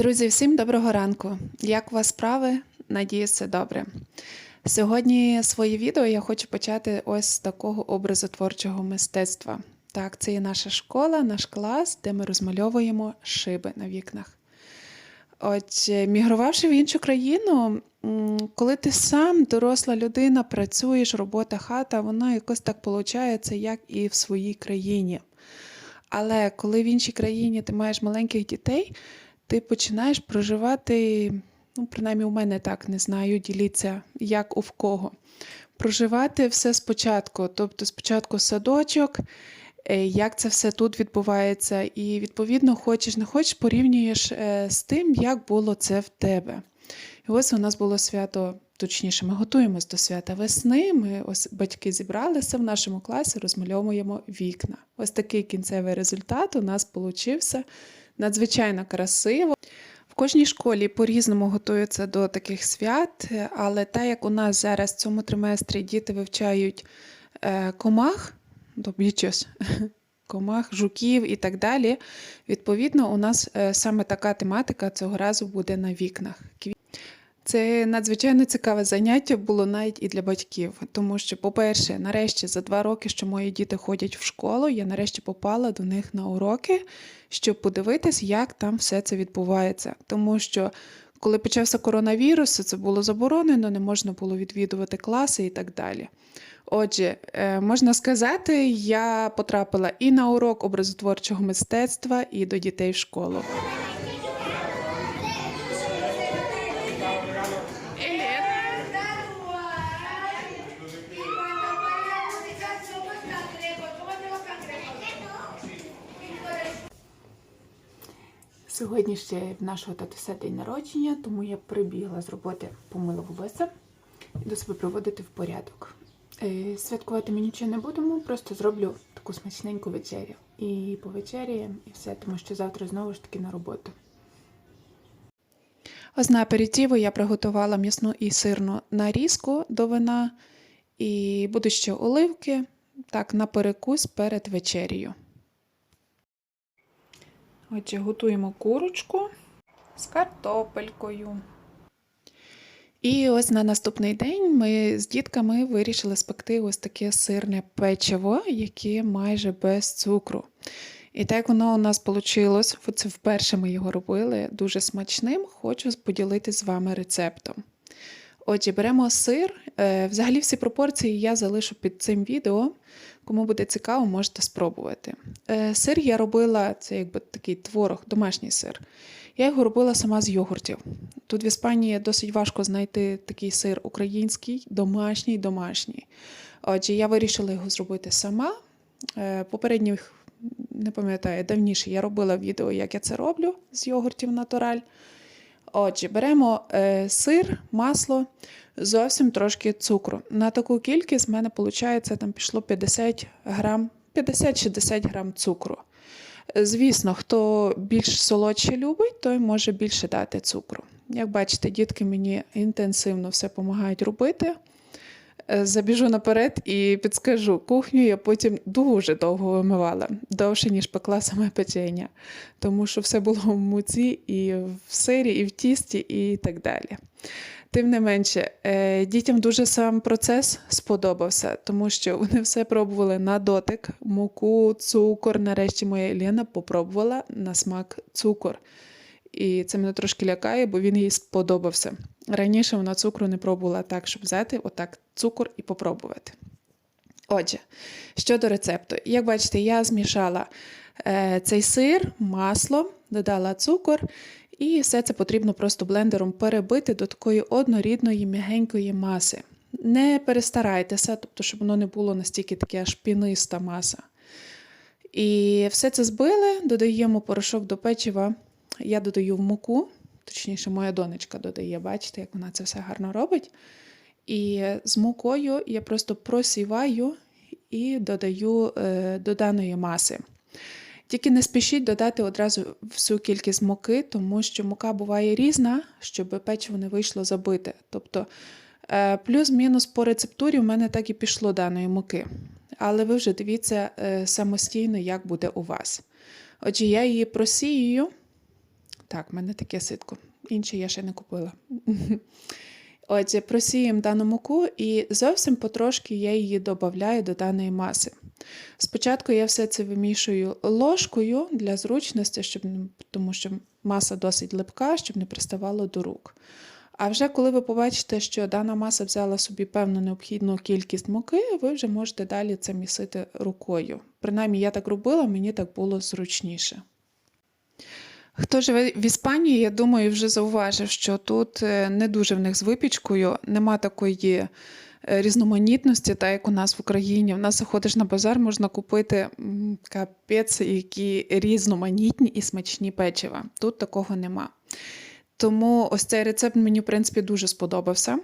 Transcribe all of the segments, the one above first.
Друзі, всім доброго ранку! Як у вас справи? Надіюсь, все добре. Сьогодні своє відео я хочу почати ось з такого образу творчого мистецтва. Так, це є наша школа, наш клас, де ми розмальовуємо шиби на вікнах. От, е, мігрувавши в іншу країну, коли ти сам доросла людина, працюєш, робота, хата, воно якось так виходить, як і в своїй країні. Але коли в іншій країні ти маєш маленьких дітей, ти починаєш проживати, ну, принаймні у мене так не знаю, діліться, як у в кого. Проживати все спочатку, тобто спочатку садочок, е, як це все тут відбувається, і відповідно, хочеш не хочеш, порівнюєш е, з тим, як було це в тебе. І ось у нас було свято, точніше, ми готуємось до свята весни. Ми ось батьки зібралися в нашому класі, розмальовуємо вікна. Ось такий кінцевий результат у нас получився надзвичайно красиво. В кожній школі по-різному готуються до таких свят, але так як у нас зараз в цьому триместрі діти вивчають е, комах, комах, жуків і так далі, відповідно, у нас е, саме така тематика цього разу буде на вікнах. Це надзвичайно цікаве заняття було навіть і для батьків, тому що, по-перше, нарешті за два роки, що мої діти ходять в школу, я нарешті попала до них на уроки, щоб подивитись, як там все це відбувається. Тому що коли почався коронавірус, це було заборонено, не можна було відвідувати класи і так далі. Отже, е, можна сказати, я потрапила і на урок образотворчого мистецтва, і до дітей в школу. Сьогодні ще в нашого татуся день народження, тому я прибігла з роботи, помила волосся і до себе приводити в порядок. Е, Святкувати ми нічого не будемо, просто зроблю таку смачненьку вечерю. І повечеряємо, і все, тому що завтра знову ж таки на роботу. Ось на аперитиву я приготувала м'ясну і сирну нарізку до вина, і будуть ще оливки, так, на перекус перед вечерею. Отже, готуємо курочку з картопелькою. І ось на наступний день ми з дітками вирішили спекти ось таке сирне печиво, яке майже без цукру. І так воно у нас вийшло, це вперше ми його робили дуже смачним, хочу поділитися з вами рецептом. Отже, беремо сир. Е, Взагалі всі пропорції я залишу під цим відео. Кому буде цікаво, можете спробувати. Е, Сир я робила, це якби такий творог, домашній сир. Я його робила сама з йогуртів. Тут в Іспанії досить важко знайти такий сир український, домашній, домашній. Отже, я вирішила його зробити сама. Е, Попередніх, не пам'ятаю, давніше я робила відео, як я це роблю з йогуртів натураль. Отже, беремо е, сир, масло, зовсім трошки цукру. На таку кількість в мене виходить, там пішло 50 грам, 50-60 грам цукру. Звісно, хто більш солодше любить, той може більше дати цукру. Як бачите, дітки мені інтенсивно все допомагають робити. Е, Забіжу наперед і підскажу, кухню я потім дуже довго вимивала, довше, ніж пекла саме печення, тому що все було в муці, і в сирі, і в тісті, і так далі. Тим не менше, е, дітям дуже сам процес сподобався, тому що вони все пробували на дотик, муку, цукор. Нарешті моя Лена попробувала на смак цукор. І це мене трошки лякає, бо він їй сподобався. Раніше вона цукру не пробувала так, щоб взяти отак цукор і попробувати. Отже, щодо рецепту, як бачите, я змішала е, цей сир, масло, додала цукор, і все це потрібно просто блендером перебити до такої однорідної м'ягенької маси. Не перестарайтеся, тобто, щоб воно не було настільки таке аж піниста маса. І все це збили, додаємо порошок до печива. Я додаю в муку, точніше, моя донечка додає, бачите, як вона це все гарно робить. І з мукою я просто просіваю і додаю е, до даної маси. Тільки не спішіть додати одразу всю кількість муки, тому що мука буває різна, щоб печиво не вийшло забите. Тобто е, плюс-мінус по рецептурі в мене так і пішло даної муки. Але ви вже дивіться е, самостійно, як буде у вас. Отже, я її просіюю Так, в мене таке ситко. Інше я ще не купила. Отже, просіємо дану муку і зовсім потрошки я її додаю до даної маси. Спочатку я все це вимішую ложкою для зручності, щоб, тому що маса досить липка, щоб не приставало до рук. А вже коли ви побачите, що дана маса взяла собі певну необхідну кількість муки, ви вже можете далі це місити рукою. Принаймні, я так робила, мені так було зручніше. Хто живе в Іспанії, я думаю, вже зауважив, що тут е, не дуже в них з випічкою, нема такої е, різноманітності, так як у нас в Україні. У нас заходиш на базар, можна купити капець, які різноманітні і смачні печива. Тут такого нема. Тому ось цей рецепт мені, в принципі, дуже сподобався.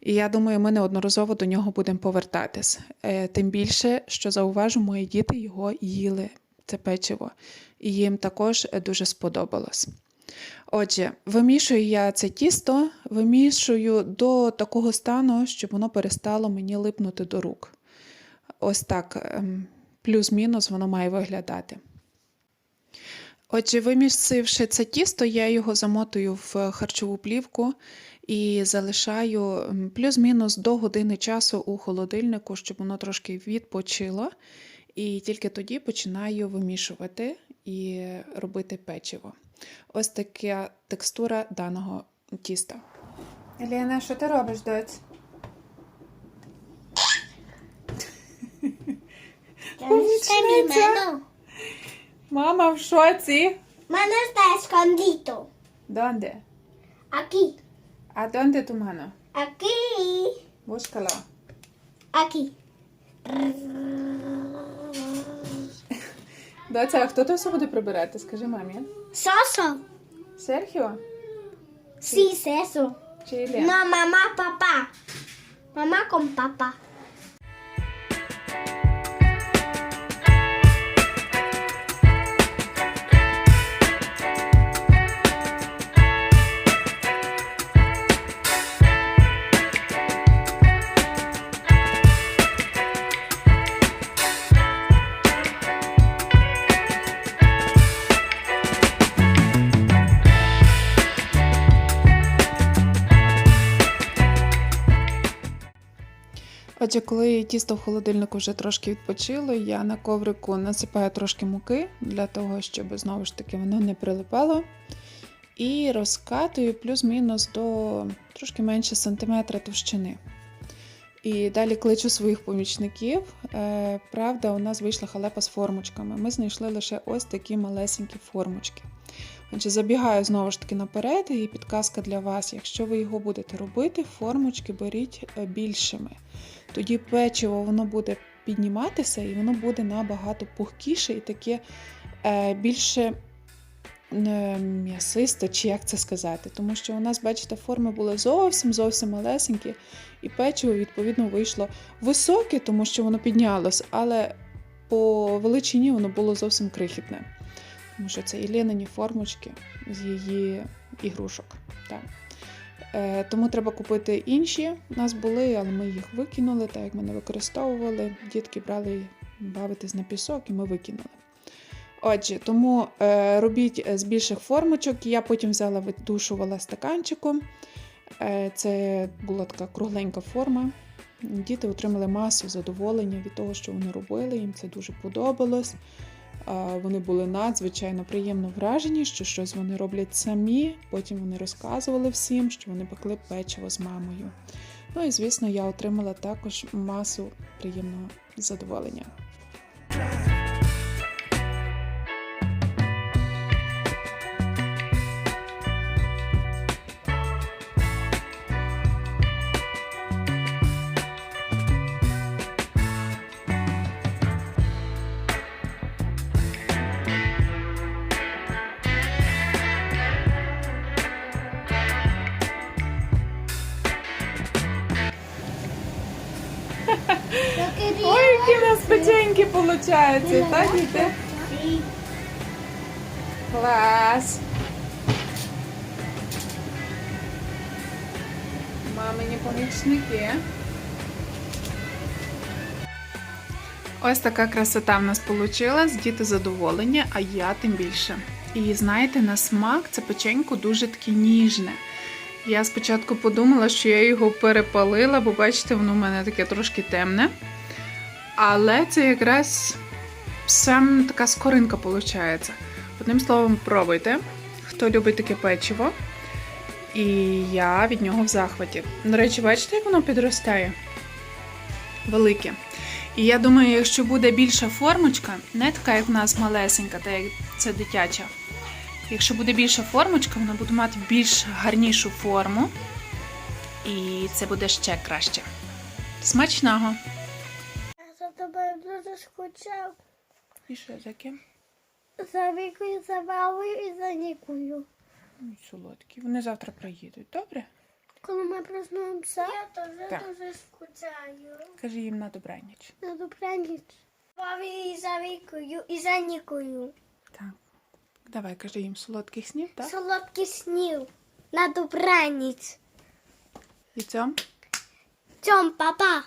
І я думаю, ми неодноразово до нього будемо повертатись. Е, Тим більше, що зауважу, мої діти його їли, це печиво, і їм також е, дуже сподобалось. Отже, вимішую я це тісто, вимішую до такого стану, щоб воно перестало мені липнути до рук. Ось так, ем, плюс-мінус воно має виглядати. Отже, вимісивши це тісто, я його замотую в харчову плівку і залишаю плюс-мінус до години часу у холодильнику, щоб воно трошки відпочило. І тільки тоді починаю вимішувати і робити печиво. Ось така текстура даного тіста. Еліна, що ти робиш, доць? Помічниця. Мама в шоці. Mano está escondido. Донде? Aquí. А донде ту мано? Aquí. Бушкало. Aquí. Доця, а хто то все буде прибирати? Скажи мамі. Сосо. Серхіо? Sí, es eso. Чи Ілля? No, mamá, papá. Mamá con papá. Отже, коли тісто в холодильнику вже трошки відпочило, я на коврику насипаю трошки муки для того, щоб знову ж таки воно не прилипало. І розкатую плюс-мінус до трошки менше сантиметра товщини. І далі кличу своїх помічників. Е, правда, у нас вийшла халепа з формочками. Ми знайшли лише ось такі малесенькі формочки. Отже, забігаю знову ж таки наперед, і підказка для вас. Якщо ви його будете робити, формочки беріть е, більшими. Тоді печиво воно буде підніматися і воно буде набагато пухкіше і таке е, більше е, м'ясисте, чи як це сказати. Тому що у нас, бачите, форми були зовсім зовсім малесенькі, і печиво, відповідно, вийшло високе, тому що воно піднялось, але по величині воно було зовсім крихітне. Тому що це Ілленині формочки з її ігрушок. Так. Е, тому треба купити інші. У нас були, але ми їх викинули, так як ми не використовували. Дітки брали бавитись на пісок і ми викинули. Отже, тому е, робіть з більших формочок. Я потім взяла, видушувала стаканчиком. Е, це була така кругленька форма. Діти отримали масу задоволення від того, що вони робили. Їм це дуже подобалось. Вони були надзвичайно приємно вражені, що щось вони роблять самі. Потім вони розказували всім, що вони пекли печиво з мамою. Ну і звісно, я отримала також масу приємного задоволення. Які в нас ver- печеньки так, діти? Клас! Мамині помічники. Ось така красота в нас вийшла. Діти задоволені, а я тим більше. І знаєте, на смак це печенько дуже таке ніжне. Я спочатку подумала, що я його перепалила, бо бачите, воно в мене таке трошки темне. Але це якраз сам така скоринка виходить. Одним словом, пробуйте. Хто любить таке печиво. І я від нього в захваті. До речі, бачите, як воно підростає? Велике. І я думаю, якщо буде більша формочка, не така, як в нас малесенька, та як це дитяча. Якщо буде більша формочка, вона буде мати більш гарнішу форму. І це буде ще краще. Смачного! Я за тобою дуже скучав. І що таке? За Вікою, за мамою і за Нікою. Солодкі. Вони завтра приїдуть, добре? Коли ми проснуємося, я теж Так. дуже скучаю. Кажи їм на добраніч. На добраніч. Бабі і за Вікою, і за Нікою. Так. Давай, кажи їм солодких снів, так? Солодкий снів. На добраніч. І цьом? Цьом, папа.